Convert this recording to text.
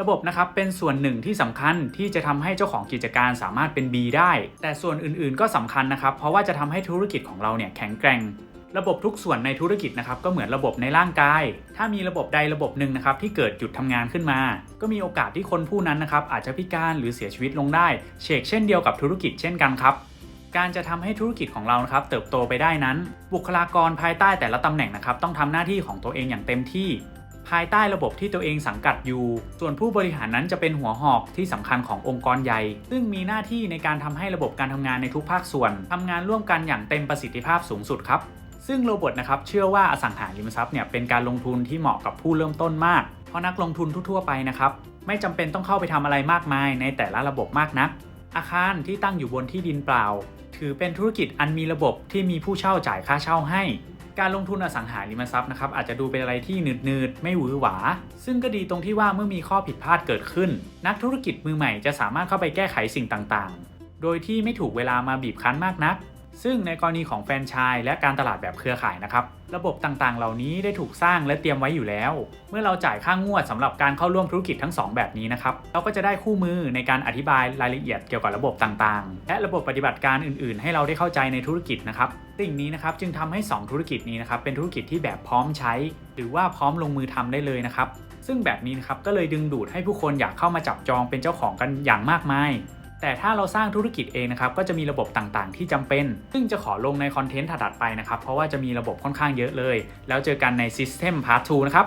ระบบนะครับเป็นส่วนหนึ่งที่สำคัญที่จะทำให้เจ้าของกิจการสามารถเป็น B ได้ แต่ส่วนอื่นๆ ก็สำคัญนะครับ เพราะว่าจะทำให้ธุรกิจของเราเนี่ยแข็งแกร่ง ระบบทุกส่วนในธุรกิจนะครับก็เหมือนระบบในร่างกาย ถ้ามีระบบใดระบบหนึ่งนะครับที่เกิดหยุดทำงานขึ้นมา ก็มีโอกาสที่คนผู้นั้นนะครับอาจจะพิการหรือเสียชีวิตลงได้เชกเช่นเดียวกับธุรกิจเช่นกันครับการจะทำให้ธุรกิจของเรานะครับเติบโตไปได้นั้น บุคลากรภายใต้แต่ละตำแหน่งนะครับต้องทำหน้าที่ของตัวเองอย่างเต็มที่ ภายใต้ระบบที่ตัวเองสังกัดอยู่ ส่วนผู้บริหารนั้นจะเป็นหัวหอกที่สำคัญขององค์กรใหญ่ ซึ่งมีหน้าที่ในการทำให้ระบบการทำงานในทุกภาคส่วนทำงานร่วมกันอย่างเต็มประสิทธิภาพสูงสุดครับซึ่งโรบอทนะครับเชื่อว่าอสังหาริมทรัพย์เนี่ยเป็นการลงทุนที่เหมาะกับผู้เริ่มต้นมาก เพราะนักลงทุนทั่วๆไปนะครับไม่จำเป็นต้องเข้าไปทำอะไรมากมายในแต่ละระบบมากนัก อาคารที่ตั้งอยู่บนที่ดินเปล่า ถือเป็นธุรกิจอันมีระบบที่มีผู้เช่าจ่ายค่าเช่าให้ การลงทุนอสังหาริมทรัพย์นะครับอาจจะดูเป็นอะไรที่หนืดนืดๆ ไม่หวือหวา ซึ่งก็ดีตรงที่ว่าเมื่อมีข้อผิดพลาดเกิดขึ้น นักธุรกิจมือใหม่จะสามารถเข้าไปแก้ไขสิ่งต่างๆ โดยที่ไม่ถูกเวลามาบีบคั้นมากนัก ซึ่งในกรณีของแฟนชส์และการตลาดแบบเครือข่ายนะครับ ระบบต่างๆ เหล่านี้ได้ถูกสร้างและเตรียมไว้อยู่แล้ว เมื่อเราจ่ายค่างวดสำหรับการเข้าร่วมธุรกิจทั้ง 2 แบบนี้นะครับ เราก็จะได้คู่มือในการอธิบายรายละเอียดเกี่ยวกับระบบต่างๆ และระบบปฏิบัติการอื่น ๆ ให้เราได้เข้าใจในธุรกิจนะครับสิ่งนี้นะครับจึงทำให้ 2 ธุรกิจนี้นะครับเป็นธุรกิจที่แบบพร้อมใช้ หรือว่าพร้อมลงมือทำได้เลยนะครับซึ่งแบบนี้นะครับก็เลยดึงดูดให้ผู้คนอยากเข้ามาจับจองเป็นเจ้าของกันอย่างมากมาย แต่ถ้าเราสร้างธุรกิจเองนะครับก็จะมีระบบต่างๆ ที่จำเป็น ซึ่งจะขอลงในคอนเทนต์ถัดไปนะครับ เพราะว่าจะมีระบบค่อนข้างเยอะเลย แล้วเจอกันใน System Part 2 นะครับ